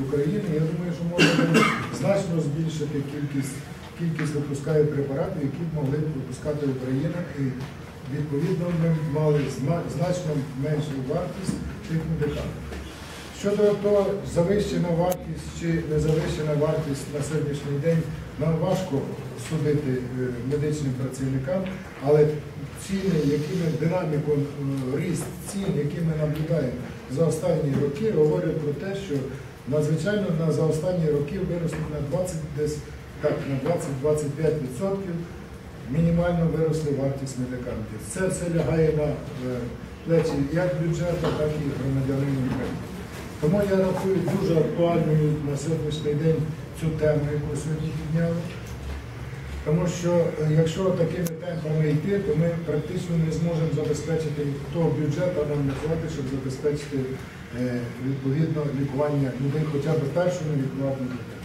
України. Я думаю, що можна значно збільшити кількість, кількість випускає препаратів, які б могли б випускати Україна. І відповідно ми мали значно меншу вартість тих медикаментів. Щодо того, завищена вартість чи не завищена вартість на сьогоднішній день, нам важко судити е, медичним працівникам, але ціни, якими динаміку е, ріст цін, які ми наблюдаємо за останні роки, говорять про те, що надзвичайно на за останні роки виросли на 20 десь так, на 20-25% мінімально виросли вартість медикаментів. Це все лягає на е, плечі як бюджету, так і громадянина України. Тому я рахую дуже актуальною на сьогоднішній день цю тему, яку сьогодні підняли. Тому що е, якщо такими темпами йти, то ми практично не зможемо забезпечити того бюджету, нам не хватить, щоб забезпечити е, відповідно лікування людей хоча б першого лікування лікування.